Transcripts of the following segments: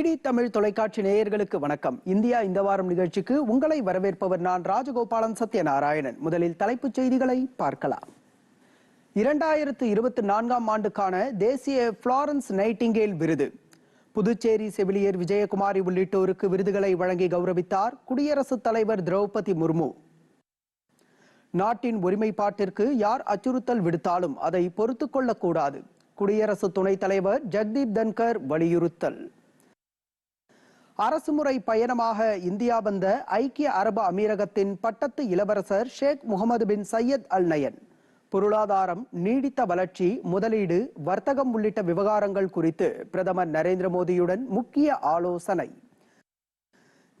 DD Tamil தொலைக்காட்சி நேயர்களுக்கு வணக்கம். இந்தியா இந்த வாரம் நிகழ்ச்சிக்கு உங்களை வரவேற்பவர் நான் ராஜகோபாலன் சத்யநாராயணன். முதலில் தலைப்புச் செய்திகளை பார்க்கலாம். இரண்டாயிரத்து இருபத்தி நான்காம் ஆண்டுக்கான தேசிய புளாரன்ஸ் நைட்டிங்கேல் விருது. புதுச்சேரி செவிலியர் விஜயகுமாரி உள்ளிட்டோருக்கு விருதுகளை வழங்கி கௌரவித்தார் குடியரசுத் தலைவர் திரௌபதி முர்மு. நாட்டின் ஒருமைப்பாட்டிற்கு யார் அச்சுறுத்தல் விடுத்தாலும் அதை பொறுத்துக் கொள்ளக்கூடாது. குடியரசு துணைத் தலைவர் ஜெக்தீப் தன்கர் வலியுறுத்தல். அரசுமுறை பயணமாக இந்தியா வந்த ஐக்கிய அரபு அமீரகத்தின் பட்டத்து இளவரசர் Sheikh Mohamed bin Zayed Al Nahyan. பொருளாதாரம் நீடித்த வளர்ச்சி முதலீடு வர்த்தகம் உள்ளிட்ட விவகாரங்கள் குறித்து பிரதமர் நரேந்திர மோடியுடன் முக்கிய ஆலோசனை.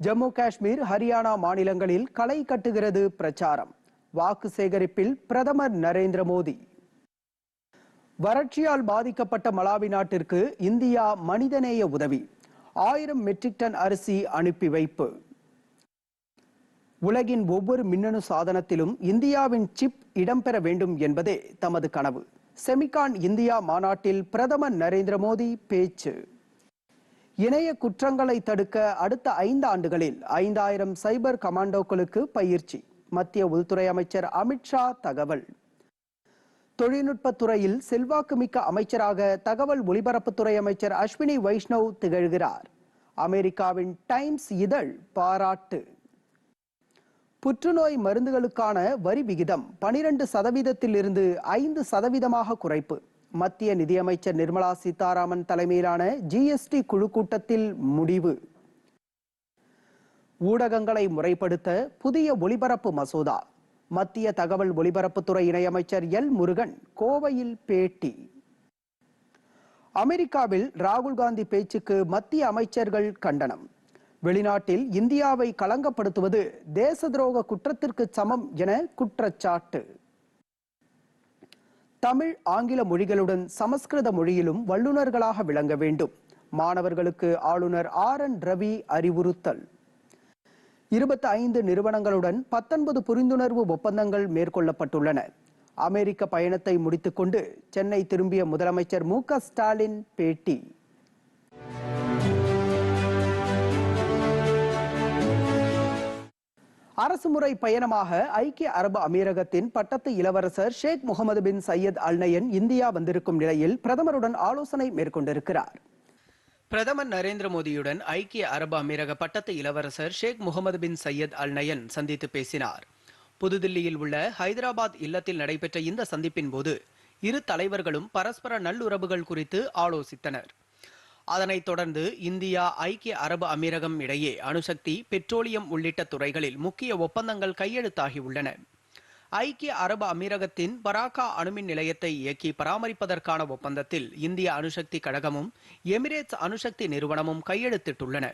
ஜம்மு காஷ்மீர் ஹரியானா மாநிலங்களில் களை கட்டுகிறது பிரச்சாரம். வாக்கு சேகரிப்பில் பிரதமர் நரேந்திர மோடி. வறட்சியால் பாதிக்கப்பட்ட மலாவி நாட்டிற்கு இந்தியா மனிதநேய உதவி. ஆயிரம் மெட்ரிக் டன் அரிசி அனுப்பி வைப்பு. உலகின் ஒவ்வொரு மின்னணு சாதனத்திலும் இந்தியாவின் சிப் இடம்பெற வேண்டும் என்பதே தமது கனவு. செமிகான் இந்தியா மாநாட்டில் பிரதமர் நரேந்திர மோடி பேச்சு. இணைய குற்றங்களை தடுக்க அடுத்த ஐந்து ஆண்டுகளில் ஐந்தாயிரம் சைபர் கமாண்டோக்களுக்கு பயிற்சி. மத்திய உள்துறை அமைச்சர் அமித்ஷா தகவல். தொழில்நுட்பத்துறையில் செல்வாக்குமிக்க அமைச்சராக தகவல் ஒலிபரப்புத்துறை அமைச்சர் அஸ்வினி வைஷ்ணவ் திகழ்கிறார். அமெரிக்காவின் டைம்ஸ் இதழ் பாராட்டு. புற்றுநோய் மருந்துகளுக்கான வரி விகிதம் பனிரெண்டு சதவீதத்தில் இருந்து ஐந்து சதவீதமாக குறைப்பு. மத்திய நிதியமைச்சர் நிர்மலா சீதாராமன் தலைமையிலான ஜிஎஸ்டி குழு கூட்டத்தில் முடிவு. ஊடகங்களை முறைப்படுத்த புதிய ஒலிபரப்பு மசோதா. மத்திய தகவல் ஒலிபரப்புத்துறை இணையமைச்சர் எல் முருகன் கோவையில் பேட்டி. அமெரிக்காவில் ராகுல் காந்தி பேச்சுக்கு மத்திய அமைச்சர்கள் கண்டனம். வெளிநாட்டில் இந்தியாவை களங்கப்படுத்துவது தேச துரோக குற்றத்திற்கு சமம் என குற்றச்சாட்டு. தமிழ் ஆங்கில மொழிகளுடன் சமஸ்கிருத மொழியிலும் வல்லுநர்களாக விளங்க வேண்டும். மாணவர்களுக்கு ஆளுநர் ஆர் என் ரவி அறிவுறுத்தல். இருபத்தி ஐந்து நிறுவனங்களுடன் பத்தொன்பது புரிந்துணர்வு ஒப்பந்தங்கள் மேற்கொள்ளப்பட்டுள்ளன. அமெரிக்க பயணத்தை முடித்துக்கொண்டு சென்னை திரும்பிய முதலமைச்சர் மு ஸ்டாலின் பேட்டி. அரசுமுறை பயணமாக ஐக்கிய அரபு அமீரகத்தின் பட்டத்து இளவரசர் Sheikh Mohamed bin Zayed Al Nahyan India வந்திருக்கும் நிலையில் பிரதமருடன் ஆலோசனை மேற்கொண்டிருக்கிறார். பிரதமர் நரேந்திர மோடியுடன் ஐக்கிய அரபு அமீரக பட்டத்து இளவரசர் Sheikh Mohamed bin Zayed Al Nahyan சந்தித்து பேசினார். புதுதில்லியில் உள்ள ஹைதராபாத் இல்லத்தில் நடைபெற்ற இந்த சந்திப்பின் போது இரு தலைவர்களும் பரஸ்பர நல்லுறவுகள் குறித்து ஆலோசித்தனர். அதனைத் தொடர்ந்து இந்தியா ஐக்கிய அரபு அமீரகம் இடையே அணுசக்தி பெட்ரோலியம் உள்ளிட்ட துறைகளில் முக்கிய ஒப்பந்தங்கள் கையெழுத்தாகியுள்ளன ஐக்கிய அரபு அமீரகத்தின் பராக்கா அணுமின் நிலையத்தை இயக்கி பராமரிப்பதற்கான ஒப்பந்தத்தில் இந்திய அணுசக்தி கழகமும் எமிரேட்ஸ் அணுசக்தி நிறுவனமும் கையெழுத்திட்டுள்ளன.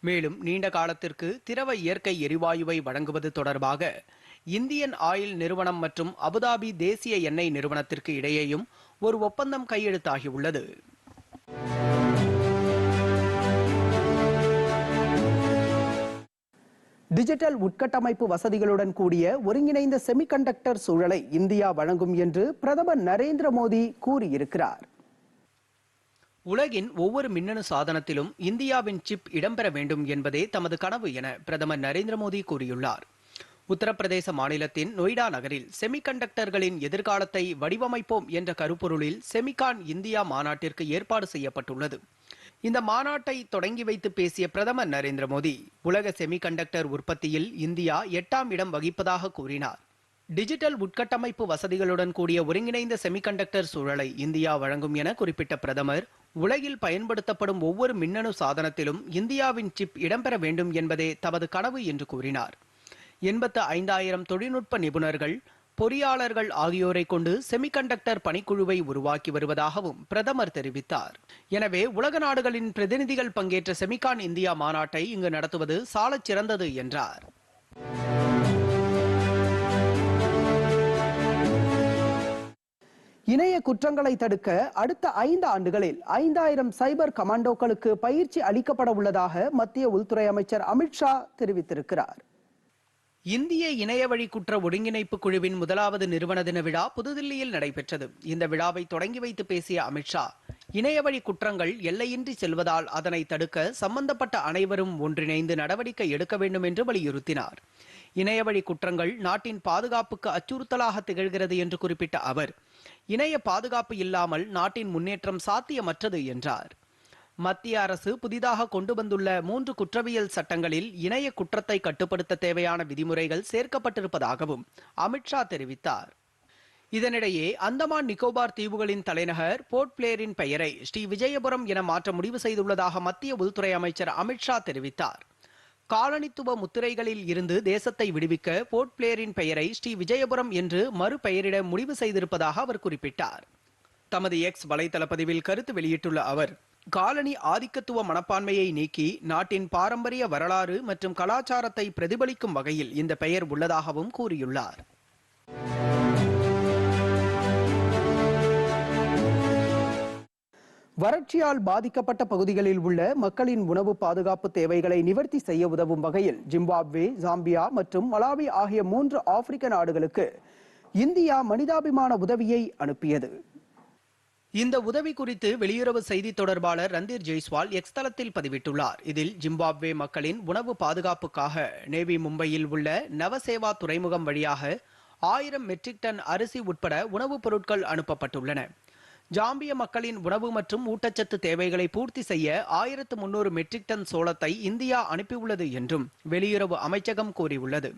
மேலும் நீண்ட காலத்திற்கு திரவ இயற்கை எரிவாயுவை வழங்குவது தொடர்பாக இந்தியன் ஆயில் நிறுவனம் மற்றும் அபுதாபி தேசிய எண்ணெய் நிறுவனத்திற்கு இடையேயும் ஒரு ஒப்பந்தம் கையெழுத்தாகியுள்ளது. டிஜிட்டல் உட்கட்டமைப்பு வசதிகளுடன் கூடிய ஒருங்கிணைந்த செமிகண்டக்டர் சூழலை இந்தியா வழங்கும் என்று பிரதமர் நரேந்திர மோடி கூறியிருக்கிறார். உலகின் ஒவ்வொரு மின்னணு சாதனத்திலும் இந்தியாவின் சிப் இடம்பெற வேண்டும் என்பதே தமது கனவு என பிரதமர் நரேந்திர மோடி கூறியுள்ளார். உத்தரப்பிரதேச மாநிலத்தின் நொய்டா நகரில் செமிகண்டக்டர்களின் எதிர்காலத்தை வடிவமைப்போம் என்ற கருப்பொருளில் செமிகான் இந்தியா மாநாட்டிற்கு ஏற்பாடு செய்யப்பட்டுள்ளது. இந்த மாநாட்டை தொடங்கி வைத்து பேசிய பிரதமர் நரேந்திர மோடி உலக செமிகண்டக்டர் உற்பத்தியில் இந்தியா எட்டாம் இடம் வகிப்பதாக கூறினார். டிஜிட்டல் உட்கட்டமைப்பு வசதிகளுடன் கூடிய ஒருங்கிணைந்த செமிகண்டக்டர் சூழலை இந்தியா வழங்கும் என குறிப்பிட்ட பிரதமர் உலகில் பயன்படுத்தப்படும் ஒவ்வொரு மின்னணு சாதனத்திலும் இந்தியாவின் சிப் இடம்பெற வேண்டும் என்பதே தமது கனவு என்று கூறினார். எண்பத்து ஐந்தாயிரம் தொழில்நுட்ப நிபுணர்கள் பொறியாளர்கள் ஆகியோரை கொண்டு செமிகண்டக்டர் பணிக்குழுவை உருவாக்கி வருவதாகவும் பிரதமர் தெரிவித்தார். எனவே உலக நாடுகளின் பிரதிநிதிகள் பங்கேற்ற செமிகான் இந்தியா மாநாட்டை இங்கு நடத்துவது சாலச் சிறந்தது என்றார். இணைய குற்றங்களை தடுக்க அடுத்த ஐந்து ஆண்டுகளில் ஐந்தாயிரம் சைபர் கமாண்டோக்களுக்கு பயிற்சி அளிக்கப்பட உள்ளதாக மத்திய உள்துறை அமைச்சர் அமித்ஷா தெரிவித்திருக்கிறார். இந்திய இணையவழி குற்ற ஒருங்கிணைப்பு குழுவின் முதலாவது நிறுவன தின விழா புதுதில்லியில் நடைபெற்றது. இந்த விழாவை தொடங்கி வைத்து பேசிய அமித்ஷா இணையவழி குற்றங்கள் எல்லையின்றி செல்வதால் அதனை தடுக்க சம்பந்தப்பட்ட அனைவரும் ஒன்றிணைந்து நடவடிக்கை எடுக்க வேண்டும் என்று வலியுறுத்தினார். இணையவழி குற்றங்கள் நாட்டின் பாதுகாப்புக்கு அச்சுறுத்தலாக திகழ்கிறது என்று குறிப்பிட்ட அவர் இணைய பாதுகாப்பு இல்லாமல் நாட்டின் முன்னேற்றம் சாத்தியமற்றது என்றார். மத்திய அரசு புதிதாக கொண்டு வந்துள்ள மூன்று குற்றவியல் சட்டங்களில் இணைய குற்றத்தை கட்டுப்படுத்த தேவையான விதிமுறைகள் சேர்க்கப்பட்டிருப்பதாகவும் அமித்ஷா தெரிவித்தார். இதனிடையே அந்தமான் நிக்கோபார் தீவுகளின் தலைநகர் போர்ட் பிளேரின் பெயரை ஸ்ரீ விஜயபுரம் என மாற்ற முடிவு செய்துள்ளதாக மத்திய உள்துறை அமைச்சர் அமித்ஷா தெரிவித்தார். காலனித்துவ முத்திரைகளில் இருந்து தேசத்தை விடுவிக்க போர்ட் பிளேயரின் பெயரை ஸ்ரீ விஜயபுரம் என்று மறுபெயரிட முடிவு செய்திருப்பதாக அவர் குறிப்பிட்டார். தமது எக்ஸ் வலைதள பதிவில் கருத்து வெளியிட்டுள்ள அவர் காலனி ஆதிக்கத்துவ மனப்பான்மையை நீக்கி நாட்டின் பாரம்பரிய வரலாறு மற்றும் கலாச்சாரத்தை பிரதிபலிக்கும் வகையில் இந்த பெயர் உள்ளதாகவும் கூறியுள்ளார். வறட்சியால் பாதிக்கப்பட்ட பகுதிகளில் உள்ள மக்களின் உணவு பாதுகாப்பு தேவைகளை நிவர்த்தி செய்ய உதவும் வகையில் ஜிம்பாப்வே ஜாம்பியா மற்றும் மலாவி ஆகிய மூன்று ஆப்பிரிக்க நாடுகளுக்கு இந்தியா மனிதாபிமான உதவியை அனுப்பியது. இந்த உதவி குறித்து வெளியுறவு செய்தி தொடர்பாளர் ரந்தீர் ஜெய்ஸ்வால் எக்ஸ் தளத்தில் பதிவிட்டுள்ளார். இதில் ஜிம்பாப்வே மக்களின் உணவு பாதுகாப்புக்காக நேவி மும்பையில் உள்ள நவசேவா துறைமுகம் வழியாக ஆயிரம் மெட்ரிக் டன் அரிசி உட்பட உணவுப் பொருட்கள் அனுப்பப்பட்டுள்ளன. ஜாம்பிய மக்களின் உணவு மற்றும் ஊட்டச்சத்து தேவைகளை பூர்த்தி செய்ய ஆயிரத்து முன்னூறு மெட்ரிக் டன் சோளத்தை இந்தியா அனுப்பியுள்ளது என்றும் வெளியுறவு அமைச்சகம் கூறியுள்ளது.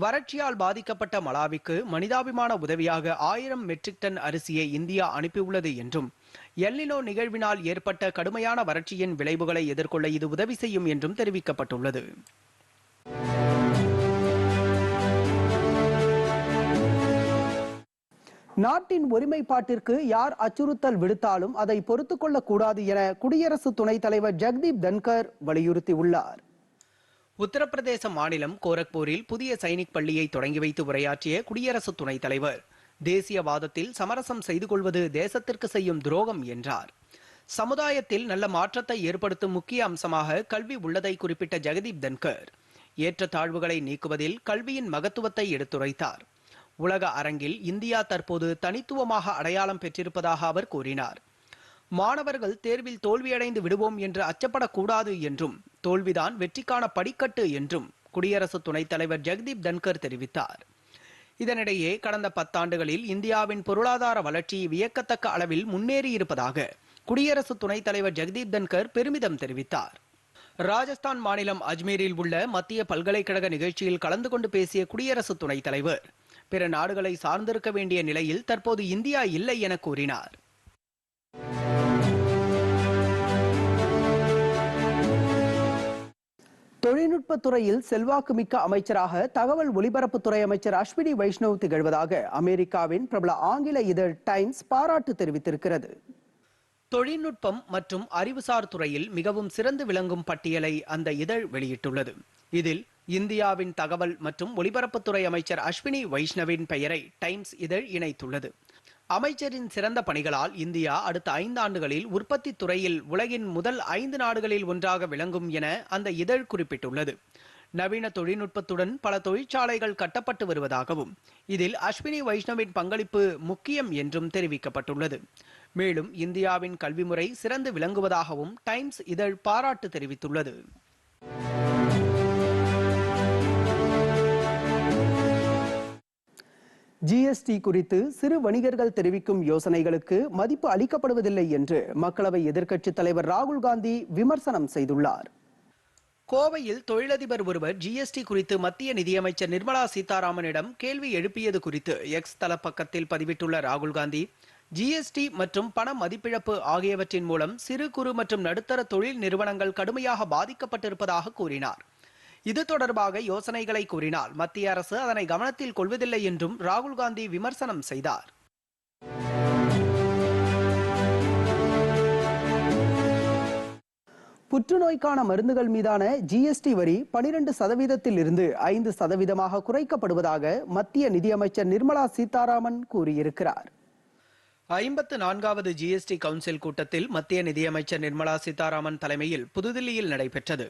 வறட்சியால் பாதிக்கப்பட்ட மலாவிக்கு மனிதாபிமான உதவியாக ஆயிரம் மெட்ரிக் டன் அரிசியை இந்தியா அனுப்பியுள்ளது என்றும் எல்லினோ நிகழ்வினால் ஏற்பட்ட கடுமையான வறட்சியின் விளைவுகளை எதிர்கொள்ள இது உதவி செய்யும் என்றும் தெரிவிக்கப்பட்டுள்ளது. நாட்டின் ஒருமைப்பாட்டிற்கு யார் அச்சுறுத்தல் விடுத்தாலும் அதை பொறுத்துக்கொள்ளக்கூடாது கொள்ளக் கூடாது என குடியரசு துணைத் தலைவர் ஜெக்தீப் தன்கர் வலியுறுத்தியுள்ளார். உத்தரப்பிரதேச மாநிலம் கோரக்பூரில் புதிய சைனிக் பள்ளியை தொடங்கி வைத்து உரையாற்றிய குடியரசு துணைத் தலைவர். தேசியவாதத்தில் சமரசம் செய்து கொள்வது தேசத்திற்கு செய்யும் துரோகம் என்றார். சமுதாயத்தில் நல்ல மாற்றத்தை ஏற்படுத்தும் முக்கிய அம்சமாக கல்வி உள்ளதை குறிப்பிட்ட ஜெகதீப் தன்கர். ஏற்ற தாழ்வுகளை நீக்குவதில் கல்வியின் மகத்துவத்தை எடுத்துரைத்தார். உலக அரங்கில் இந்தியா தற்போது தனித்துவமாக அடையாளம் பெற்றிருப்பதாக அவர் கூறினார். மாணவர்கள் தேர்வில் தோல்வியடைந்து விடுவோம் என்று அச்சப்படக்கூடாது என்றும் தோல்விதான் வெற்றிக்கான படிக்கட்டு என்றும் குடியரசு துணைத் தலைவர் ஜெகதீப் தன்கர் தெரிவித்தார். இதனிடையே கடந்த பத்தாண்டுகளில் இந்தியாவின் பொருளாதார வளர்ச்சி வியக்கத்தக்க அளவில் முன்னேறியிருப்பதாக குடியரசு துணைத் தலைவர் ஜெகதீப் தன்கர் பெருமிதம் தெரிவித்தார். ராஜஸ்தான் மாநிலம் அஜ்மீரில் உள்ள மத்திய பல்கலைக்கழக நிகழ்ச்சியில் கலந்து கொண்டு பேசிய குடியரசு துணைத் தலைவர் பிற நாடுகளை சார்ந்திருக்க வேண்டிய நிலையில் தற்போது இந்தியா இல்லை என கூறினார். தொழில்நுட்ப துறையில் செல்வாக்குமிக்க அமைச்சராக தகவல் ஒலிபரப்புத்துறை அமைச்சர் அஸ்வினி வைஷ்ணவ் திகழ்வதாக அமெரிக்காவின் பிரபல ஆங்கில இதழ் டைம்ஸ் பாராட்டு தெரிவித்திருக்கிறது. தொழில்நுட்பம் மற்றும் அறிவுசார் துறையில் மிகவும் சிறந்து விளங்கும் பட்டியலை அந்த இதழ் வெளியிட்டுள்ளது. இதில் இந்தியாவின் தகவல் மற்றும் ஒலிபரப்புத்துறை அமைச்சர் அஸ்வினி வைஷ்ணவின் பெயரை டைம்ஸ் இதழ் இணைத்துள்ளது. அமைச்சரின் சிறந்த பணிகளால் இந்தியா அடுத்த ஐந்து ஆண்டுகளில் உற்பத்தி துறையில் உலகின் முதல் ஐந்து நாடுகளில் ஒன்றாக விளங்கும் என அந்த இதழ் குறிப்பிட்டுள்ளது. நவீன தொழில்நுட்பத்துடன் பல தொழிற்சாலைகள் கட்டப்பட்டு வருவதாகவும் இதில் அஸ்வினி வைஷ்ணவின் பங்களிப்பு முக்கியம் என்றும் தெரிவிக்கப்பட்டுள்ளது. மேலும் இந்தியாவின் கல்வி முறை சிறந்து விளங்குவதாகவும் டைம்ஸ் இதழ் பாராட்டு தெரிவித்துள்ளது. ஜிஎஸ்டி குறித்து சிறு வணிகர்கள் தெரிவிக்கும் யோசனைகளுக்கு மதிப்பு அளிக்கப்படுவதில்லை என்று மக்களவை எதிர்க்கட்சித் தலைவர் ராகுல் காந்தி விமர்சனம் செய்துள்ளார். கோவையில் தொழிலதிபர் ஒருவர் ஜிஎஸ்டி குறித்து மத்திய நிதியமைச்சர் நிர்மலா சீதாராமனிடம் கேள்வி எழுப்பியது குறித்து எக்ஸ் தள பக்கத்தில் பதிவிட்டுள்ள ராகுல் காந்தி ஜிஎஸ்டி மற்றும் பண மதிப்பிழப்பு ஆகியவற்றின் மூலம் சிறு குறு மற்றும் நடுத்தர தொழில் நிறுவனங்கள் கடுமையாக பாதிக்கப்பட்டிருப்பதாக கூறினார். இது தொடர்பாக யோசனைகளை கூறினால் மத்திய அரசு அதனை கவனத்தில் கொள்வதில்லை என்றும் ராகுல் காந்தி விமர்சனம் செய்தார். புற்றுநோய்க்கான மருந்துகள் மீதான ஜிஎஸ்டி வரி பனிரெண்டு சதவீதத்தில் இருந்து ஐந்து சதவீதமாக குறைக்கப்படுவதாக மத்திய நிதியமைச்சர் நிர்மலா சீதாராமன் கூறியிருக்கிறார். ஐம்பத்து நான்காவது ஜிஎஸ்டி கவுன்சில் கூட்டத்தில் மத்திய நிதியமைச்சர் நிர்மலா சீதாராமன் தலைமையில் புதுதில்லியில் நடைபெற்றது.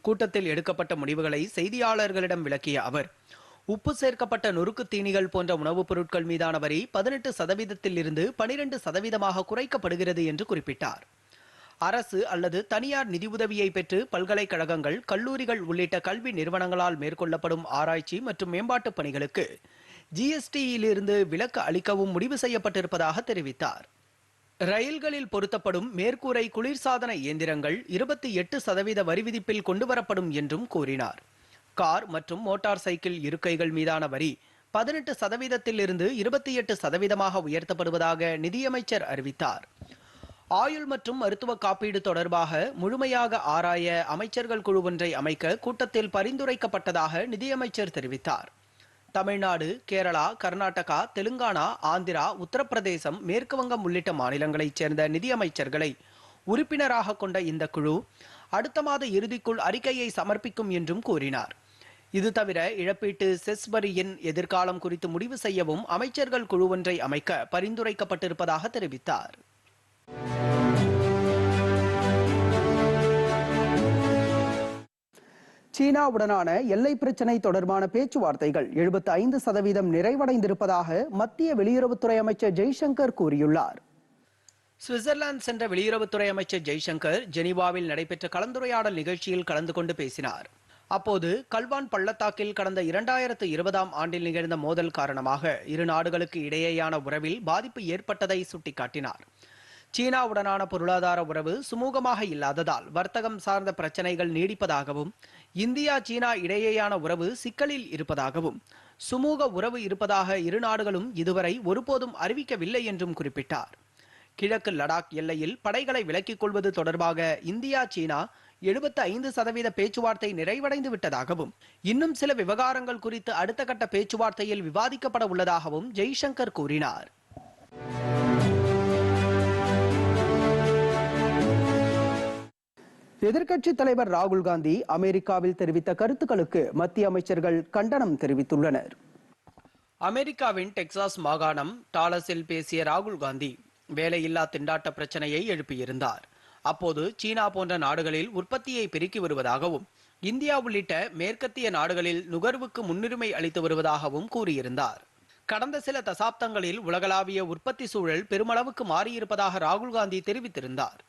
கூட்டத்தில் எடுக்கப்பட்ட முடிவுகளை செய்தியாளர்களிடம் விளக்கிய அவர் உப்பு சேர்க்கப்பட்ட நொறுக்கு தீனிகள் போன்ற உணவுப் பொருட்கள் மீதான வரி பதினெட்டு சதவீதத்தில் இருந்து பனிரெண்டு சதவீதமாக குறைக்கப்படுகிறது என்று குறிப்பிட்டார். அரசு அல்லது தனியார் நிதியுதவியை பெற்று பல்கலைக்கழகங்கள் கல்லூரிகள் உள்ளிட்ட கல்வி நிறுவனங்களால் மேற்கொள்ளப்படும் ஆராய்ச்சி மற்றும் மேம்பாட்டுப் பணிகளுக்கு ஜிஎஸ்டியிலிருந்து விலக்கு அளிக்கவும் முடிவு செய்யப்பட்டிருப்பதாக தெரிவித்தார். ரயில்களில் பொருத்தப்படும் மேற்கூரை குளிர்சாதன இயந்திரங்கள் இருபத்தி எட்டு சதவீத வரி விதிப்பில் கொண்டுவரப்படும் என்றும் கூறினார். கார் மற்றும் மோட்டார் சைக்கிள் இருக்கைகள் மீதான வரி பதினெட்டு சதவீதத்தில் இருந்து இருபத்தி எட்டு சதவீதமாக உயர்த்தப்படுவதாக நிதியமைச்சர் அறிவித்தார். ஆயுள் மற்றும் மருத்துவ காப்பீடு தொடர்பாக முழுமையாக ஆராய அமைச்சர்கள் குழு ஒன்றை அமைக்க கூட்டத்தில் பரிந்துரைக்கப்பட்டதாக நிதியமைச்சர் தெரிவித்தார். தமிழ்நாடு கேரளா கர்நாடகா தெலுங்கானா ஆந்திரா உத்தரப்பிரதேசம் மேற்கு வங்கம் உள்ளிட்ட மாநிலங்களைச் சேர்ந்த நிதியமைச்சர்களை உறுப்பினராக கொண்ட இந்த குழு அடுத்த மாத இறுதிக்குள் அறிக்கையை சமர்ப்பிக்கும் என்றும் கூறினார். இது தவிர இழப்பீட்டு செஸ் வரியின் எதிர்காலம் குறித்து முடிவு செய்யவும் அமைச்சர்கள் குழு ஒன்றை அமைக்க பரிந்துரைக்கப்பட்டிருப்பதாக தெரிவித்தார். சீனாவுடனான எல்லை பிரச்சினை தொடர்பான பேச்சுவார்த்தைகள் எழுபத்தி ஐந்து சதவீதம் நிறைவடைந்திருப்பதாக மத்திய வெளியுறவுத்துறை அமைச்சர் ஜெய்சங்கர் கூறியுள்ளார். சுவிட்சர்லாந்து சென்ற வெளியுறவுத்துறை அமைச்சர் ஜெய்சங்கர் ஜெனீவாவில் நடைபெற்ற கலந்துரையாடல் நிகழ்ச்சியில் கலந்து கொண்டு பேசினார். அப்போது கல்வான் பள்ளத்தாக்கில் கடந்த இரண்டாயிரத்து இருபதாம் ஆண்டில் நிகழ்ந்த மோதல் காரணமாக இரு நாடுகளுக்கு இடையேயான உறவில் பாதிப்பு ஏற்பட்டதை சுட்டிக்காட்டினார். சீனாவுடனான பொருளாதார உறவு சுமூகமாக இல்லாததால் வர்த்தகம் சார்ந்த பிரச்சனைகள் நீடிப்பதாகவும் இந்தியா சீனா இடையேயான உறவு சிக்கலில் இருப்பதாகவும் சுமூக உறவு இருப்பதாக இரு நாடுகளும் இதுவரை ஒருபோதும் அறிவிக்கவில்லை என்றும் குறிப்பிட்டார். கிழக்கு லடாக் எல்லையில் படைகளை விலக்கிக் கொள்வது தொடர்பாக இந்தியா சீனா எழுபத்தி ஐந்து சதவீத பேச்சுவார்த்தை நிறைவடைந்து விட்டதாகவும் இன்னும் சில விவகாரங்கள் குறித்து அடுத்த கட்ட பேச்சுவார்த்தையில் விவாதிக்கப்பட உள்ளதாகவும் ஜெய்சங்கர் கூறினார். எதிர்க்கட்சி தலைவர் ராகுல் காந்தி அமெரிக்காவில் தெரிவித்த கருத்துக்களுக்கு மத்திய அமைச்சர்கள் கண்டனம் தெரிவித்துள்ளனர். அமெரிக்காவின் டெக்சாஸ் மாகாணம் டாலஸில் பேசிய ராகுல் காந்தி வேலையில்லா திண்டாட்ட பிரச்சனையை எழுப்பியிருந்தார். அப்போது சீனா போன்ற நாடுகளில் உற்பத்தியை பெருக்கி வருவதாகவும் இந்தியா உள்ளிட்ட மேற்கத்திய நாடுகளில் நுகர்வுக்கு முன்னுரிமை அளித்து வருவதாகவும் கூறியிருந்தார். கடந்த சில தசாப்தங்களில் உலகளாவிய உற்பத்தி சூழல் பெருமளவுக்கு மாறியிருப்பதாக ராகுல் காந்தி தெரிவித்திருந்தார்.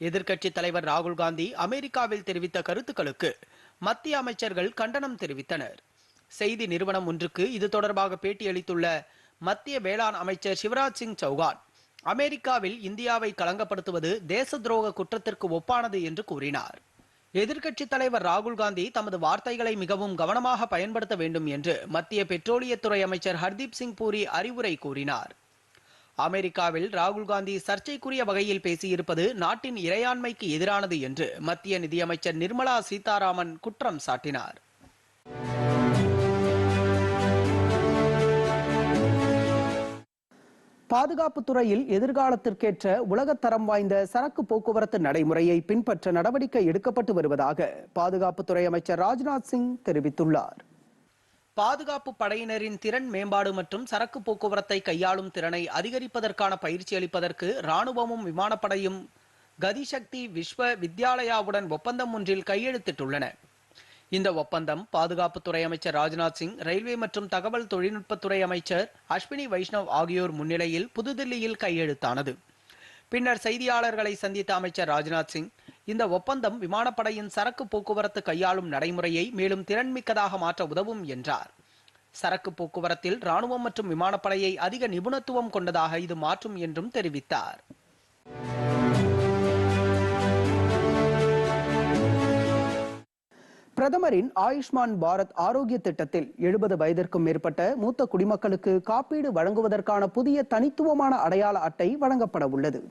எதிர்க்கட்சி தலைவர் ராகுல் காந்தி அமெரிக்காவில் தெரிவித்த கருத்துக்களுக்கு மத்திய அமைச்சர்கள் கண்டனம் தெரிவித்தனர். செய்தி நிறுவனம் ஒன்றுக்கு இது தொடர்பாக பேட்டியளித்துள்ள மத்திய வேளாண் அமைச்சர் சிவராஜ் சிங் சௌகான் அமெரிக்காவில் இந்தியாவை களங்கப்படுத்துவது தேச துரோக குற்றத்திற்கு ஒப்பானது என்று கூறினார். எதிர்க்கட்சி தலைவர் ராகுல் காந்தி தமது வார்த்தைகளை மிகவும் கவனமாக பயன்படுத்த வேண்டும் என்று மத்திய பெட்ரோலியத்துறை அமைச்சர் ஹர்தீப் சிங் பூரி அறிவுரை கூறினார். அமெரிக்காவில் ராகுல் காந்தி சர்ச்சைக்குரிய வகையில் பேசியிருப்பது நாட்டின் இறையாண்மைக்கு எதிரானது என்று மத்திய நிதியமைச்சர் நிர்மலா சீதாராமன் குற்றம் சாட்டினார். பாதுகாப்பு துறையில் எதிர்காலத்திற்கேற்ற உலகத்தரம் வாய்ந்த சரக்கு போக்குவரத்து நடைமுறையை பின்பற்ற நடவடிக்கை எடுக்கப்பட்டு வருவதாக பாதுகாப்புத்துறை அமைச்சர் ராஜ்நாத் சிங் தெரிவித்துள்ளார். பாதுகாப்பு படையினரின் திறன் மேம்பாடு மற்றும் சரக்கு போக்குவரத்தை கையாளும் திறனை அதிகரிப்பதற்கான பயிற்சி அளிப்பதற்கு ராணுவமும் விமானப்படையும் கதிசக்தி விஸ்வ வித்யாலயாவுடன் ஒப்பந்தம் ஒன்றில் கையெழுத்திட்டுள்ளன. இந்த ஒப்பந்தம் பாதுகாப்புத்துறை அமைச்சர் ராஜ்நாத் சிங் ரயில்வே மற்றும் தகவல் தொழில்நுட்பத்துறை அமைச்சர் அஸ்வினி வைஷ்ணவ் ஆகியோர் முன்னிலையில் புதுதில்லியில் கையெழுத்தானது. பின்னர் செய்தியாளர்களை சந்தித்த அமைச்சர் ராஜ்நாத் சிங் இந்த ஒப்பந்தம் விமானப்படையின் சரக்கு போக்குவரத்து கையாளும் நடைமுறையை மேலும் திறன்மிக்கதாக மாற்ற உதவும் என்றார். சரக்கு போக்குவரத்தில் ராணுவம் மற்றும் விமானப்படையை அதிக நிபுணத்துவம் கொண்டதாக இது மாற்றும் என்றும் தெரிவித்தார். பிரதமரின் ஆயுஷ்மான் பாரத் ஆரோக்கிய திட்டத்தில் எழுபது வயதிற்கும் மேற்பட்ட மூத்த குடிமக்களுக்கு காப்பீடு வழங்குவதற்கான புதிய தனித்துவமான அடையாள அட்டை வழங்கப்பட உள்ளது.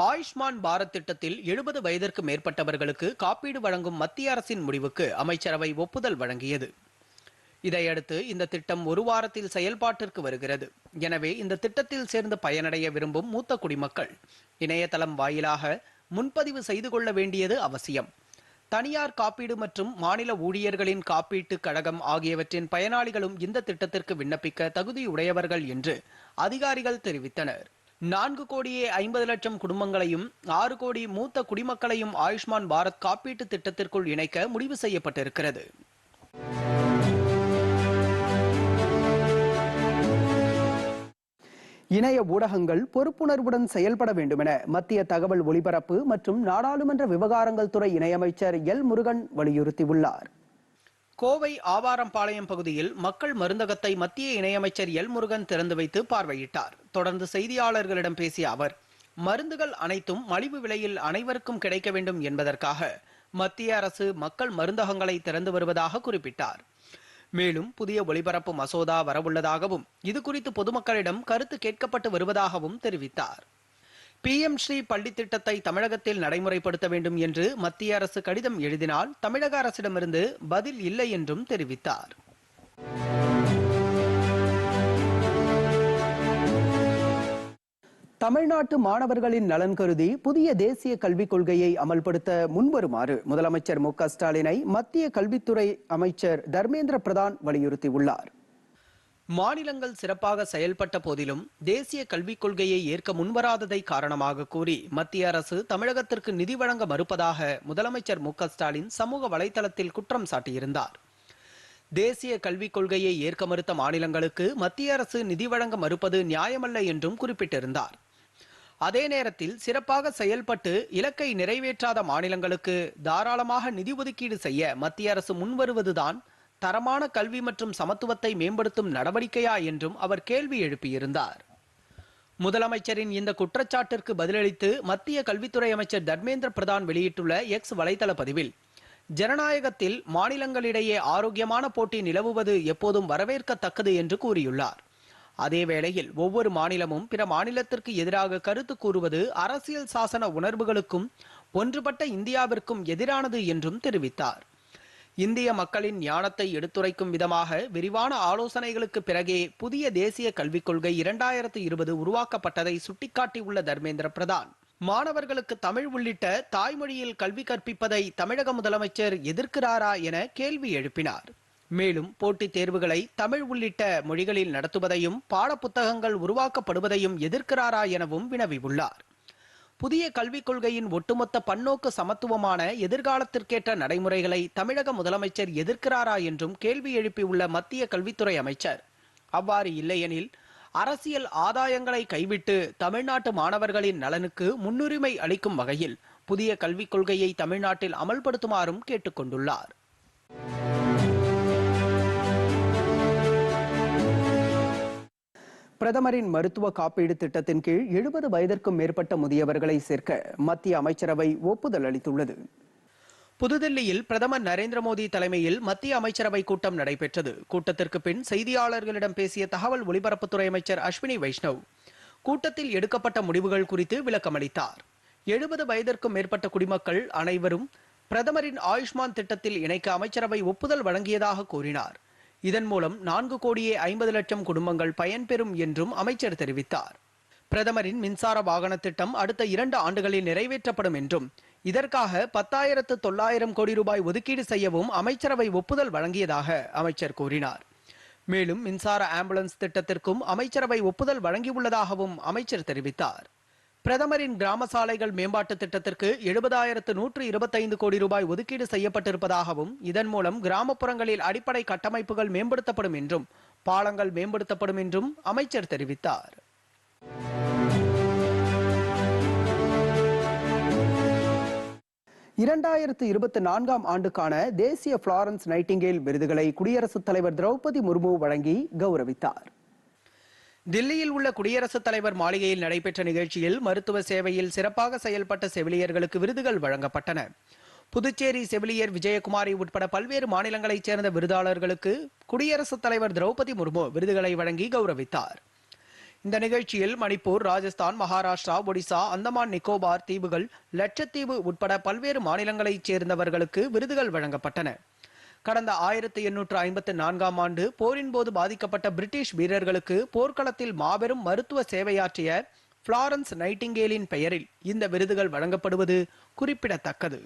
ஆயுஷ்மான் பாரத் திட்டத்தில் எழுபது வயதிற்கு மேற்பட்டவர்களுக்கு காப்பீடு வழங்கும் மத்திய அரசின் முடிவுக்கு அமைச்சரவை ஒப்புதல் வழங்கியது. இதையடுத்து இந்த திட்டம் ஒரு வாரத்தில் செயல்பாட்டிற்கு வருகிறது. எனவே இந்த திட்டத்தில் சேர்ந்து பயனடைய விரும்பும் மூத்த குடிமக்கள் இணையதளம் வாயிலாக முன்பதிவு செய்து கொள்ள வேண்டியது அவசியம். தனியார் காப்பீடு மற்றும் மாநில ஊழியர்களின் காப்பீட்டு கழகம் ஆகியவற்றின் பயனாளிகளும் இந்த திட்டத்திற்கு விண்ணப்பிக்க தகுதியுடையவர்கள் என்று அதிகாரிகள் தெரிவித்தனர். நான்கு கோடியே ஐம்பது லட்சம் குடும்பங்களையும் ஆறு கோடி மூத்த குடிமக்களையும் ஆயுஷ்மான் பாரத் காப்பீட்டு திட்டத்திற்குள் இணைக்க முடிவு செய்யப்பட்டிருக்கிறது. இணைய ஊடகங்கள் பொறுப்புணர்வுடன் செயல்பட வேண்டும் என மத்திய தகவல் ஒலிபரப்பு மற்றும் நாடாளுமன்ற விவகாரங்கள் துறை இணையமைச்சர் எல் முருகன் வலியுறுத்தியுள்ளார். கோவை ஆவாரம்பாளையம் பகுதியில் மக்கள் மருந்தகத்தை மத்திய இணையமைச்சர் எல் முருகன் திறந்து வைத்து பார்வையிட்டார். தொடர்ந்து செய்தியாளர்களிடம் பேசிய அவர் மருந்துகள் அனைத்தும் மலிவு விலையில் அனைவருக்கும் கிடைக்க வேண்டும் என்பதற்காக மத்திய அரசு மக்கள் மருந்தகங்களை திறந்து வருவதாக குறிப்பிட்டார். மேலும் புதிய ஒளிபரப்பு மசோதா வரவுள்ளதாகவும் இது குறித்து பொதுமக்களிடம் கருத்து கேட்கப்பட்டு வருவதாகவும் தெரிவித்தார். பிஎம் ஸ்ரீ பள்ளி திட்டத்தை தமிழகத்தில் நடைமுறைப்படுத்த வேண்டும் என்று மத்திய அரசு கடிதம் எழுதினால் தமிழக அரசிடமிருந்து பதில் இல்லை என்றும் தெரிவித்தார். தமிழ்நாட்டு மாணவர்களின் நலன் கருதி புதிய தேசிய கல்விக் கொள்கையை அமல்படுத்த முன்வருமாறு முதலமைச்சர் மு க ஸ்டாலினை மத்திய கல்வித்துறை அமைச்சர் தர்மேந்திர பிரதான் வலியுறுத்தியுள்ளார். மாநிலங்கள் சிறப்பாக செயல்பட்ட போதிலும் தேசிய கல்விக் கொள்கையை ஏற்க முன்வராததை காரணமாக கூறி மத்திய அரசு தமிழகத்திற்கு நிதி வழங்க மறுப்பதாக முதலமைச்சர் மு க ஸ்டாலின் சமூக வலைதளத்தில் குற்றம் சாட்டியிருந்தார். தேசிய கல்விக் கொள்கையை ஏற்க மறுத்த மாநிலங்களுக்கு மத்திய அரசு நிதி வழங்க மறுப்பது நியாயமல்ல என்றும் குறிப்பிட்டிருந்தார். அதே நேரத்தில் சிறப்பாக செயல்பட்டு இலக்கை நிறைவேற்றாத மாநிலங்களுக்கு தாராளமாக நிதி ஒதுக்கீடு செய்ய மத்திய அரசு முன்வருவதுதான் தரமான கல்வி மற்றும் சமத்துவத்தை மேம்படுத்தும் நடவடிக்கையா என்றும் அவர் கேள்வி எழுப்பியிருந்தார். முதலமைச்சரின் இந்த குற்றச்சாட்டிற்கு பதிலளித்து மத்திய கல்வித்துறை அமைச்சர் தர்மேந்திர பிரதான் வெளியிட்டுள்ள எக்ஸ் வலைதள பதிவில் ஜனநாயகத்தில் மாநிலங்களிடையே ஆரோக்கியமான போட்டி நிலவுவது எப்போதும் வரவேற்கத்தக்கது என்று கூறியுள்ளார். அதேவேளையில் ஒவ்வொரு மாநிலமும் பிற மாநிலத்திற்கு எதிராக கருத்து கூறுவது அரசியல் சாசன உணர்வுகளுக்கும் ஒன்றுபட்ட இந்தியாவிற்கும் எதிரானது என்றும் தெரிவித்தார். இந்திய மக்களின் ஞானத்தை எடுத்துரைக்கும் விதமாக விரிவான ஆலோசனைகளுக்கு பிறகே புதிய தேசிய கல்விக் கொள்கை இரண்டாயிரத்து இருபது உருவாக்கப்பட்டதை சுட்டிக்காட்டியுள்ள தர்மேந்திர பிரதான். மாணவர்களுக்கு தமிழ் உள்ளிட்ட தாய்மொழியில் கல்வி கற்பிப்பதை தமிழக முதலமைச்சர் எதிர்க்கிறாரா என கேள்வி எழுப்பினார். மேலும் போட்டித் தேர்வுகளை தமிழ் உள்ளிட்ட மொழிகளில் நடத்துவதையும் பாடப்புத்தகங்கள் உருவாக்கப்படுவதையும் எதிர்க்கிறாரா எனவும் வினவியுள்ளார். புதிய கல்விக் கொள்கையின் ஒட்டுமொத்த பன்னோக்கு சமத்துவமான எதிர்காலத்திற்கேற்ற நடைமுறைகளை தமிழக முதலமைச்சர் எதிர்க்கிறாரா என்றும் கேள்வி எழுப்பியுள்ள மத்திய கல்வித்துறை அமைச்சர். அவ்வாறு இல்லையெனில் அரசியல் ஆதாயங்களை கைவிட்டு தமிழ்நாட்டு மாணவர்களின் நலனுக்கு முன்னுரிமை அளிக்கும் வகையில் புதிய கல்விக் கொள்கையை தமிழ்நாட்டில் அமல்படுத்துமாறும் கேட்டுக்கொண்டுள்ளார் பிரதமரின் மருத்துவ காப்பீடு திட்டத்தின் கீழ் எழுபது வயதிற்கும் மேற்பட்ட முதியவர்களை சேர்க்க மத்திய அமைச்சரவை ஒப்புதல் அளித்துள்ளது. புதுதில்லியில் பிரதமர் நரேந்திர மோடி தலைமையில் மத்திய அமைச்சரவை கூட்டம் நடைபெற்றது. கூட்டத்திற்கு பின் செய்தியாளர்களிடம் பேசிய தகவல் ஒலிபரப்புத்துறை அமைச்சர் அஸ்வினி வைஷ்ணவ் கூட்டத்தில் எடுக்கப்பட்ட முடிவுகள் குறித்து விளக்கமளித்தார். எழுபது வயதிற்கும் மேற்பட்ட குடிமக்கள் அனைவரும் பிரதமரின் ஆயுஷ்மான் திட்டத்தில் இணைக்க அமைச்சரவை ஒப்புதல் வழங்கியதாக கூறினார். இதன் மூலம் நான்கு கோடியே ஐம்பது லட்சம் குடும்பங்கள் பயன்பெறும் என்றும் அமைச்சர் தெரிவித்தார். பிரதமரின் மின்சார வாகன திட்டம் அடுத்த இரண்டு ஆண்டுகளில் நிறைவேற்றப்படும் என்றும் இதற்காக பத்தாயிரத்து தொள்ளாயிரம் கோடி ரூபாய் ஒதுக்கீடு செய்யவும் அமைச்சரவை ஒப்புதல் வழங்கியதாக அமைச்சர் கூறினார். மேலும் மின்சார ஆம்புலன்ஸ் திட்டத்திற்கும் அமைச்சரவை ஒப்புதல் வழங்கியுள்ளதாகவும் அமைச்சர் தெரிவித்தார். பிரதமரின் கிராம சாலைகள் மேம்பாட்டு திட்டத்திற்கு எழுபதாயிரத்து நூற்று இருபத்தைந்து கோடி ரூபாய் ஒதுக்கீடு செய்யப்பட்டிருப்பதாகவும் இதன் மூலம் கிராமப்புறங்களில் அடிப்படை கட்டமைப்புகள் மேம்படுத்தப்படும் என்றும் பாலங்கள் மேம்படுத்தப்படும் என்றும் அமைச்சர் தெரிவித்தார். இரண்டாயிரத்து இருபத்தி நான்காம் ஆண்டுக்கான தேசிய பிளாரன்ஸ் நைட்டிங்கேல் விருதுகளை குடியரசுத் தலைவர் திரௌபதி முர்மு வழங்கி கௌரவித்தார். தில்லியில் உள்ள குடியரசுத் தலைவர் மாளிகையில் நடைபெற்ற நிகழ்ச்சியில் மருத்துவ சேவையில் சிறப்பாக செயல்பட்ட செவிலியர்களுக்கு விருதுகள் வழங்கப்பட்டன. புதுச்சேரி செவிலியர் விஜயகுமாரி உட்பட பல்வேறு மாநிலங்களைச் சேர்ந்த விருதாளர்களுக்கு குடியரசுத் தலைவர் திரௌபதி முர்மு விருதுகளை வழங்கி கௌரவித்தார். இந்த நிகழ்ச்சியில் மணிப்பூர் ராஜஸ்தான் மகாராஷ்டிரா ஒடிசா அந்தமான் நிக்கோபார் தீவுகள் லட்சத்தீவு உட்பட பல்வேறு மாநிலங்களைச் சேர்ந்தவர்களுக்கு விருதுகள் வழங்கப்பட்டன. கடந்த ஆயிரத்தி எண்ணூற்று ஐம்பத்தி நான்காம் ஆண்டு போரின் போது பாதிக்கப்பட்ட பிரிட்டிஷ் வீரர்களுக்கு போர்க்களத்தில் மாபெரும் மருத்துவ சேவையாற்றிய பிளாரன்ஸ் நைட்டிங்கேலின் பெயரில் இந்த விருதுகள் வழங்கப்படுவது குறிப்பிடத்தக்கது.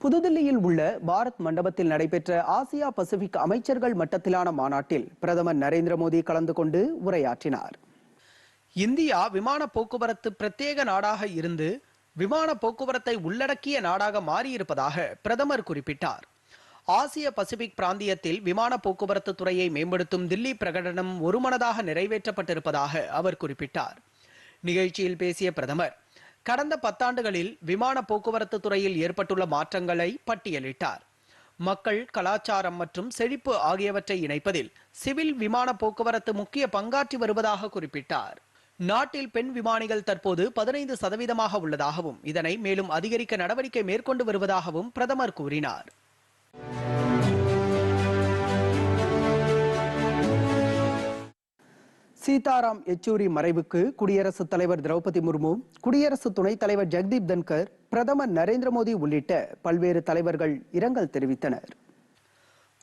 புதுதில்லியில் உள்ள பாரத் மண்டபத்தில் நடைபெற்ற ஆசியா பசிபிக் அமைச்சர்கள் மட்டத்திலான மாநாட்டில் பிரதமர் நரேந்திர மோடி கலந்து கொண்டு உரையாற்றினார். இந்தியா விமான போக்குவரத்து பிரத்யேக நாடாக இருந்து விமான போக்குவரத்தை உள்ளடக்கிய நாடாக மாறியிருப்பதாக பிரதமர் குறிப்பிட்டார். ஆசிய பசிபிக் பிராந்தியத்தில் விமான போக்குவரத்து துறையை மேம்படுத்தும் தில்லி பிரகடனம் ஒருமனதாக நிறைவேற்றப்பட்டிருப்பதாக அவர் குறிப்பிட்டார். நிகழ்ச்சியில் பேசிய பிரதமர் கடந்த பத்தாண்டுகளில் விமான போக்குவரத்து துறையில் ஏற்பட்டுள்ள மாற்றங்களை பட்டியலிட்டார். மக்கள் கலாச்சாரம் மற்றும் செழிப்பு ஆகியவற்றை இணைப்பதில் சிவில் விமான போக்குவரத்து முக்கிய பங்காற்றி வருவதாக குறிப்பிட்டார். நாட்டில் பெண் விமானிகள் தற்போது பதினைந்து சதவீதமாக உள்ளதாகவும் இதனை மேலும் அதிகரிக்க நடவடிக்கை மேற்கொண்டு வருவதாகவும் பிரதமர் கூறினார். சீதாராம் யெச்சூரி மறைவுக்கு குடியரசுத் தலைவர் திரௌபதி முர்மு குடியரசு துணைத் தலைவர் ஜெக்தீப் தன்கர் பிரதமர் நரேந்திர மோடி உள்ளிட்ட பல்வேறு தலைவர்கள் இரங்கல் தெரிவித்தனர்.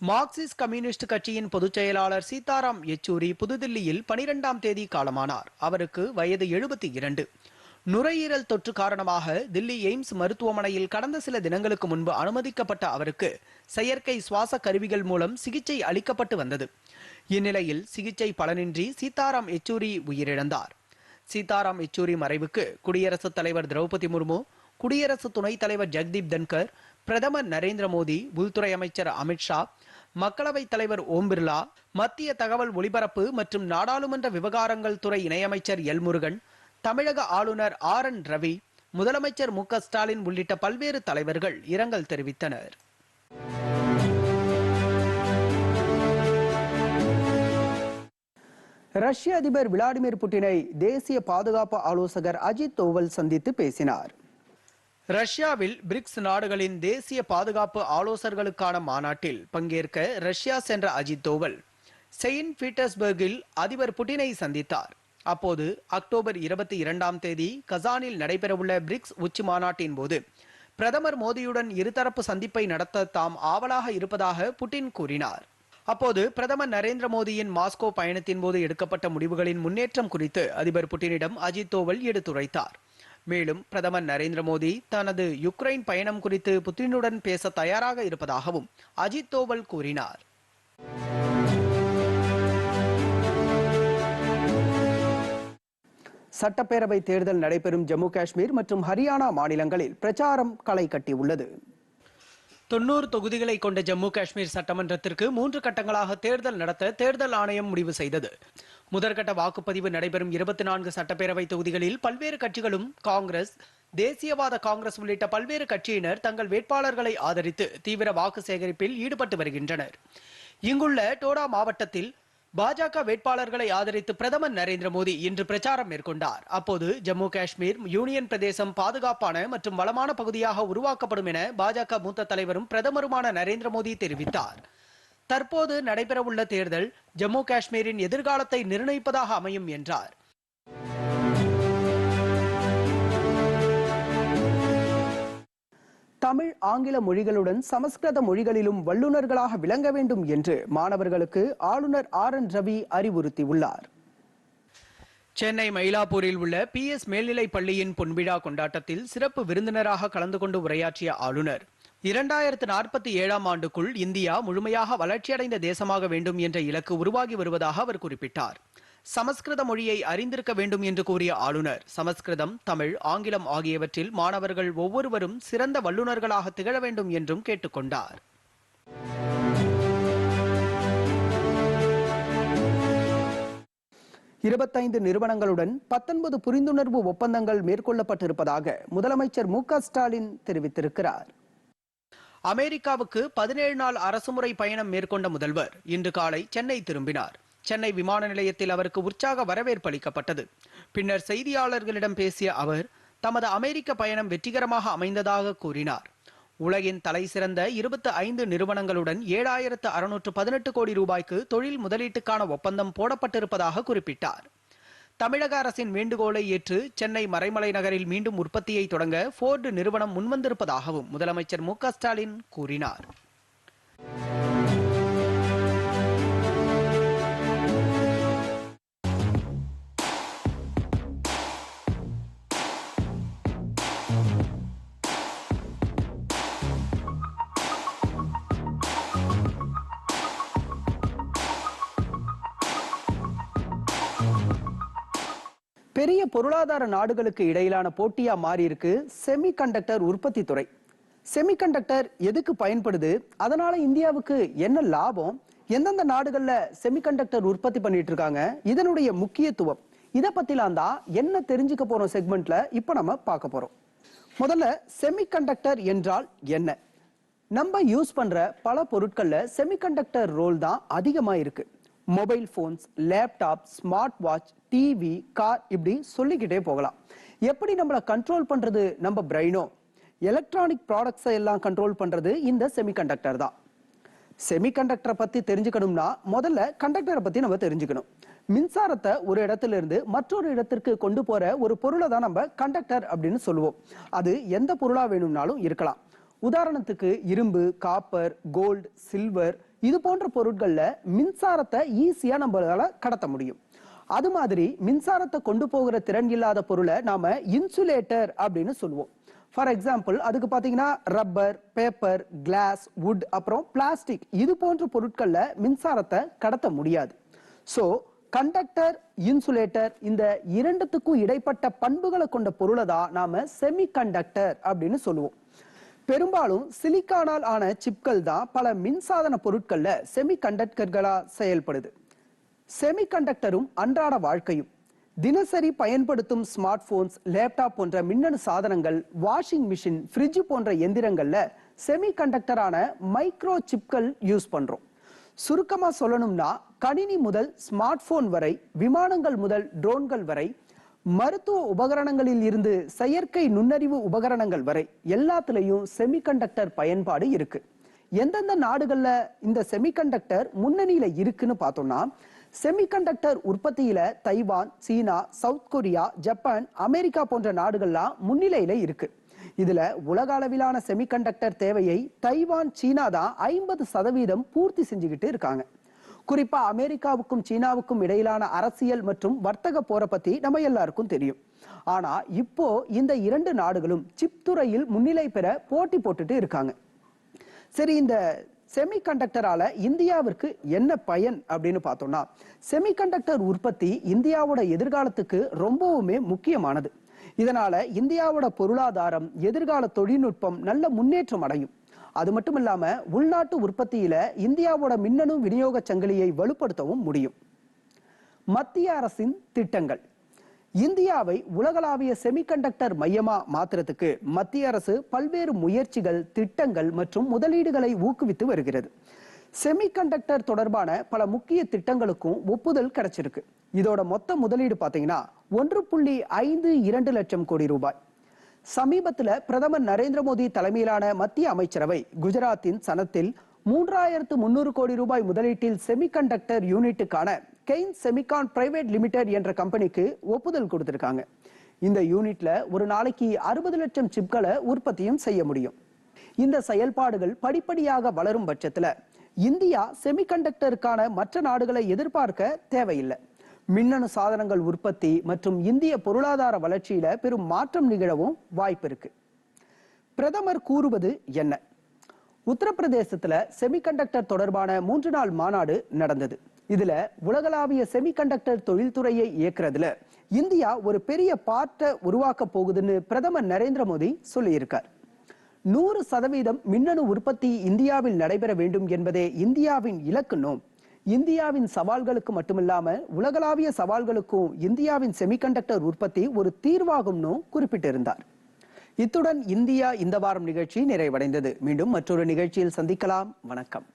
மார்க்சிஸ்ட் கம்யூனிஸ்ட் கட்சியின் பொதுச் செயலாளர் சீதாராம் யெச்சூரி புதுதில்லியில் பனிரெண்டாம் தேதி காலமானார். அவருக்கு வயது எழுபத்தி இரண்டு. நுரையீரல் தொற்று காரணமாக தில்லி எய்ம்ஸ் மருத்துவமனையில் கடந்த சில தினங்களுக்கு முன்பு அனுமதிக்கப்பட்ட அவருக்கு செயற்கை சுவாச கருவிகள் மூலம் சிகிச்சை அளிக்கப்பட்டு வந்தது. இந்நிலையில் சிகிச்சை பலனின்றி சீதாராம் யெச்சூரி உயிரிழந்தார். சீதாராம் யெச்சூரி மறைவுக்கு குடியரசுத் தலைவர் திரௌபதி முர்மு குடியரசு துணைத் தலைவர் ஜெக்தீப் தன்கர் பிரதமர் நரேந்திர மோடி உள்துறை அமைச்சர் அமித்ஷா மக்களவைத் தலைவர் ஓம் பிர்லா மத்திய தகவல் ஒலிபரப்பு மற்றும் நாடாளுமன்ற விவகாரங்கள் துறை இணையமைச்சர் எல் முருகன் தமிழக ஆளுநர் ஆர் என் ரவி முதலமைச்சர் மு ஸ்டாலின் உள்ளிட்ட பல்வேறு தலைவர்கள் இரங்கல் தெரிவித்தனர். ரஷ்ய அதிபர் விளாடிமிர் புட்டினை தேசிய பாதுகாப்பு ஆலோசகர் அஜித் தோவல் சந்தித்து பேசினார். ரஷ்யாவில் பிரிக்ஸ் நாடுகளின் தேசிய பாதுகாப்பு ஆலோசகர்களுக்கான மாநாட்டில் பங்கேற்க ரஷ்யா சென்ற அஜித் தோவல். செயின்ட் பீட்டர்ஸ்பர்கில் அதிபர் புட்டினை சந்தித்தார். அப்போது அக்டோபர் இருபத்தி இரண்டாம் தேதி கசானில் நடைபெறவுள்ள பிரிக்ஸ் உச்சி மாநாட்டின் போது பிரதமர் மோடியுடன் இருதரப்பு சந்திப்பை நடத்த தாம் ஆவலாக இருப்பதாக புட்டின் கூறினார். அப்போது பிரதமர் நரேந்திர மோடியின் மாஸ்கோ பயணத்தின் போது எடுக்கப்பட்ட முடிவுகளின் முன்னேற்றம் குறித்து அதிபர் புட்டினிடம் அஜித் தோவல் எடுத்துரைத்தார். மேலும் பிரதமர் நரேந்திர மோடி தனது யுக்ரைன் பயணம் குறித்து புத்தினுடன் பேச தயாராக இருப்பதாகவும் அஜித் தோவல் கூறினார். சட்டப்பேரவை தேர்தல் நடைபெறும் ஜம்மு காஷ்மீர் மற்றும் ஹரியானா மாநிலங்களில் பிரச்சாரம் களை கட்டியுள்ளது. தொண்ணூறு தொகுதிகளை கொண்ட ஜம்மு காஷ்மீர் சட்டமன்றத்திற்கு மூன்று கட்டங்களாக தேர்தல் நடத்த தேர்தல் ஆணையம் முடிவு செய்தது. முதற்கட்ட வாக்குப்பதிவு நடைபெறும் இருபத்தி நான்கு சட்டப்பேரவை தொகுதிகளில் பல்வேறு கட்சிகளும் காங்கிரஸ் தேசியவாத காங்கிரஸ் உள்ளிட்ட பல்வேறு கட்சியினர் தங்கள் வேட்பாளர்களை ஆதரித்து தீவிர வாக்கு சேகரிப்பில் ஈடுபட்டு வருகின்றனர். இங்குள்ள டோடா மாவட்டத்தில் பாஜக வேட்பாளர்களை ஆதரித்து பிரதமர் நரேந்திர மோடி இன்று பிரச்சாரம் மேற்கொண்டார். அப்போது ஜம்மு காஷ்மீர் யூனியன் பிரதேசம் பாதுகாப்பான மற்றும் வளமான பகுதியாக உருவாக்கப்படும் என பாஜக மூத்த தலைவரும் பிரதமருமான நரேந்திர மோடி தெரிவித்தார். தற்போது நடைபெறவுள்ள தேர்தல் ஜம்மு காஷ்மீரின் எதிர்காலத்தை நிர்ணயிப்பதாக அமையும் என்றார். தமிழ் ஆங்கில மொழிகளுடன் சமஸ்கிருத மொழிகளிலும் வல்லுநர்களாக விளங்க வேண்டும் என்று மாணவர்களுக்கு ஆளுநர் ஆர். என். ரவி அறிவுறுத்தியுள்ளார். சென்னை மயிலாப்பூரில் உள்ள பி. எஸ். மேல்நிலைப் பள்ளியின் பொன்விழா கொண்டாட்டத்தில் சிறப்பு விருந்தினராக கலந்து கொண்டு உரையாற்றிய ஆளுநர் இரண்டாயிரத்து நாற்பத்தி ஏழாம் ஆண்டுக்குள் இந்தியா முழுமையாக வளர்ச்சியடைந்த தேசமாக வேண்டும் என்ற இலக்கு உருவாகி வருவதாக அவர் குறிப்பிட்டார். சமஸ்கிருத மொழியை அறிந்திருக்க வேண்டும் என்று கூறிய ஆளுநர். சமஸ்கிருதம் தமிழ் ஆங்கிலம் ஆகியவற்றில் மாணவர்கள் ஒவ்வொருவரும் சிறந்த வல்லுநர்களாக திகழ வேண்டும் என்றும் கேட்டுக்கொண்டார். இருபத்தைந்து நிறுவனங்களுடன் பத்தொன்பது புரிந்துணர்வு ஒப்பந்தங்கள் மேற்கொள்ளப்பட்டிருப்பதாக முதலமைச்சர் மு க ஸ்டாலின் தெரிவித்திருக்கிறார். அமெரிக்காவுக்கு பதினேழு நாள் அரசுமுறை பயணம் மேற்கொண்ட முதல்வர் இன்று காலை சென்னை திரும்பினார். சென்னை விமான நிலையத்தில் அவருக்கு உற்சாக வரவேற்பு அளிக்கப்பட்டது. பின்னர் செய்தியாளர்களிடம் பேசிய அவர் தமது அமெரிக்க பயணம் வெற்றிகரமாக அமைந்ததாக கூறினார். உலகின் தலை சிறந்த இருபத்தி ஐந்து நிறுவனங்களுடன் ஏழாயிரத்து அறுநூற்று பதினெட்டு கோடி ரூபாய்க்கு தொழில் முதலீட்டுக்கான ஒப்பந்தம் போடப்பட்டிருப்பதாக குறிப்பிட்டார். தமிழக அரசின் வேண்டுகோளை ஏற்று சென்னை மறைமலை நகரில் மீண்டும் உற்பத்தியை தொடங்க ஃபோர்டு நிறுவனம் முன்வந்திருப்பதாகவும் முதலமைச்சர் மு க ஸ்டாலின் கூறினார். பெரிய பொருளாதார நாடுகளுக்கு இடையிலான போட்டியா மாறி இருக்கு செமிகண்டக்டர் உற்பத்தி துறை. செமிகண்டக்டர் எதுக்கு பயன்படுது? அதனால இந்தியாவுக்கு என்ன லாபம்? எந்தெந்த நாடுகள்ல செமிகண்டக்டர் உற்பத்தி பண்ணிட்டு இருக்காங்க இதனுடைய முக்கியத்துவம். இத பத்திலாம் தான் என்ன தெரிஞ்சுக்க போறோம் செக்மெண்ட்ல இப்ப நம்ம பார்க்க போறோம். முதல்ல செமிகண்டக்டர் என்றால் என்ன? நம்ம யூஸ் பண்ற பல பொருட்கள்ல செமிகண்டக்டர் ரோல் தான் அதிகமா இருக்கு. Mobile phones laptop smart watch TV car இப்படி சொல்லிக்கிட்டே போகலாம். எப்படி நம்மளை கண்ட்ரோல் பண்ணுறது நம்ம பிரெயினோ எலக்ட்ரானிக் ப்ராடக்ட்ஸை எல்லாம் கண்ட்ரோல் பண்ணுறது இந்த செமிகண்டக்டர் தான். செமிகண்டக்டரை பற்றி தெரிஞ்சுக்கணும்னா முதல்ல கண்டக்டரை பற்றி நம்ம தெரிஞ்சுக்கணும். மின்சாரத்தை ஒரு இடத்துல இருந்து மற்றொரு இடத்திற்கு கொண்டு போகிற ஒரு பொருளை தான் நம்ம கண்டக்டர் அப்படின்னு சொல்லுவோம். அது எந்த பொருளாக வேணும்னாலும் இருக்கலாம். உதாரணத்துக்கு இரும்பு காப்பர் கோல்டு சில்வர் இது போன்ற பொருட்களில் மின்சாரத்தை ஈஸியாக நம்மளால கடத்த முடியும். அது மாதிரி மின்சாரத்தை கொண்டு போகிற திறன் இல்லாத பொருளை நாம இன்சுலேட்டர் அப்படின்னு சொல்லுவோம். ஃபார் எக்ஸாம்பிள் அதுக்கு பார்த்தீங்கன்னா ரப்பர் பேப்பர் கிளாஸ் வுட் அப்புறம் பிளாஸ்டிக் இது போன்ற பொருட்களில் மின்சாரத்தை கடத்த முடியாது. ஸோ கண்டக்டர் இன்சுலேட்டர் இந்த இரண்டுத்துக்கும் இடைப்பட்ட பண்புகளை கொண்ட பொருளை தான் நாம செமி கண்டக்டர் அப்படின்னு சொல்லுவோம். பெரும்பாலும் சிலிக்கானால் ஆன சிப்கள் தான் பல மின்சாதன பொருட்கள்ல செமிகண்டக்டர்களா செயல்படுது. செமிகண்டக்டரும் அன்றாட வாழ்க்கையும் தினசரி பயன்படுத்தும் ஸ்மார்ட் போன்ஸ் லேப்டாப் போன்ற மின்னணு சாதனங்கள் வாஷிங் மிஷின் ஃப்ரிட்ஜ் போன்ற எந்திரங்கள்ல செமிகண்டக்டரான மைக்ரோ சிப்கள் யூஸ் பண்றோம். சுருக்கமா சொல்லணும்னா கணினி முதல் ஸ்மார்ட் போன் வரை விமானங்கள் முதல் ட்ரோன்கள் வரை மருத்துவ உபகரணங்களில் இருந்து செயற்கை நுண்ணறிவு உபகரணங்கள் வரை எல்லாத்துலயும் செமிகண்டக்டர் பயன்பாடு இருக்கு. எந்தெந்த நாடுகள்ல இந்த செமிகண்டக்டர் முன்னணியில இருக்குன்னு பார்த்தோம்னா செமிகண்டக்டர் உற்பத்தியில தைவான் சீனா சவுத் கொரியா ஜப்பான் அமெரிக்கா போன்ற நாடுகள்லாம் முன்னிலையில இருக்கு. இதுல உலக அளவிலான செமிகண்டக்டர் தேவையை தைவான் சீனா தான் ஐம்பது சதவீதம் பூர்த்தி செஞ்சுக்கிட்டு இருக்காங்க. குறிப்பா அமெரிக்காவுக்கும் சீனாவுக்கும் இடையிலான அரசியல் மற்றும் வர்த்தக போரை பத்தி நம்ம எல்லாருக்கும் தெரியும். ஆனா இப்போ இந்த இரண்டு நாடுகளும் சிப் துறையில் முன்னிலை பெற போட்டி போட்டுட்டு இருக்காங்க. சரி இந்த செமிகண்டக்டரால இந்தியாவிற்கு என்ன பயன் அப்படின்னு பார்த்தோம்னா செமிகண்டக்டர் உற்பத்தி இந்தியாவோட எதிர்காலத்துக்கு ரொம்பவுமே முக்கியமானது. இதனால இந்தியாவோட பொருளாதாரம் எதிர்கால தொழில்நுட்பம் நல்ல முன்னேற்றம் அடையும். அது மட்டும் இல்லாம உள்நாட்டு உற்பத்தியில இந்தியாவோட மின்னணு விநியோக சங்கிலியை வலுப்படுத்தவும் முடியும். மத்திய அரசின் திட்டங்கள். இந்தியாவை உலகளாவிய செமிகண்டக்டர் மையமா மாத்திரத்துக்கு மத்திய அரசு பல்வேறு முயற்சிகள் திட்டங்கள் மற்றும் முதலீடுகளை ஊக்குவித்து வருகிறது. செமிகண்டக்டர் தொடர்பான பல முக்கிய திட்டங்களுக்கும் ஒப்புதல் கிடைச்சிருக்கு. இதோட மொத்த முதலீடு பாத்தீங்கன்னா ஒன்று புள்ளி ஐந்து இரண்டு லட்சம் கோடி ரூபாய். சமீபத்தில் பிரதமர் நரேந்திர மோடி தலைமையிலான மத்திய அமைச்சரவை குஜராத்தின் சனத்தில் மூன்றாயிரத்து முன்னூறு கோடி ரூபாய் முதலீட்டில் செமிகண்டக்டர் யூனிட்டுக்கான கெயின் செமிகான் பிரைவேட் லிமிடெட் என்ற கம்பெனிக்கு ஒப்புதல் கொடுத்திருக்காங்க. இந்த யூனிட்ல ஒரு நாளைக்கு அறுபது லட்சம் சிப்களை உற்பத்தியும் செய்ய முடியும். இந்த செயல்பாடுகள் படிப்படியாக வளரும் பட்சத்தில் இந்தியா செமிகண்டக்டருக்கான மற்ற நாடுகளை எதிர்பார்க்க தேவையில்லை. மின்னணு சாதனங்கள் உற்பத்தி மற்றும் இந்திய பொருளாதார வளர்ச்சியில பெரும் மாற்றம் நிகழவும் வாய்ப்பு இருக்கு. பிரதமர் கூறுவது என்ன? உத்தரப்பிரதேசத்துல செமிகண்டக்டர் தொடர்பான மூன்று நாள் மாநாடு நடந்தது. இதுல உலகளாவிய செமிகண்டக்டர் தொழில்துறையை இயக்குறதுல இந்தியா ஒரு பெரிய பார்ட்டை உருவாக்க போகுதுன்னு பிரதமர் நரேந்திர மோடி சொல்லியிருக்கார். நூறு சதவீதம் மின்னணு உற்பத்தி இந்தியாவில் நடைபெற வேண்டும் என்பதே இந்தியாவின் இலக்கு நோம். இந்தியாவின் சவால்களுக்கு மட்டுமில்லாமல் உலகளாவிய சவால்களுக்கும் இந்தியாவின் செமிகண்டக்டர் உற்பத்தி ஒரு தீர்வாகும்னு குறிப்பிட்டிருந்தார். இத்துடன் இந்தியா இந்த வாரம் நிகழ்ச்சி நிறைவடைந்தது. மீண்டும் மற்றொரு நிகழ்ச்சியில் சந்திக்கலாம். வணக்கம்.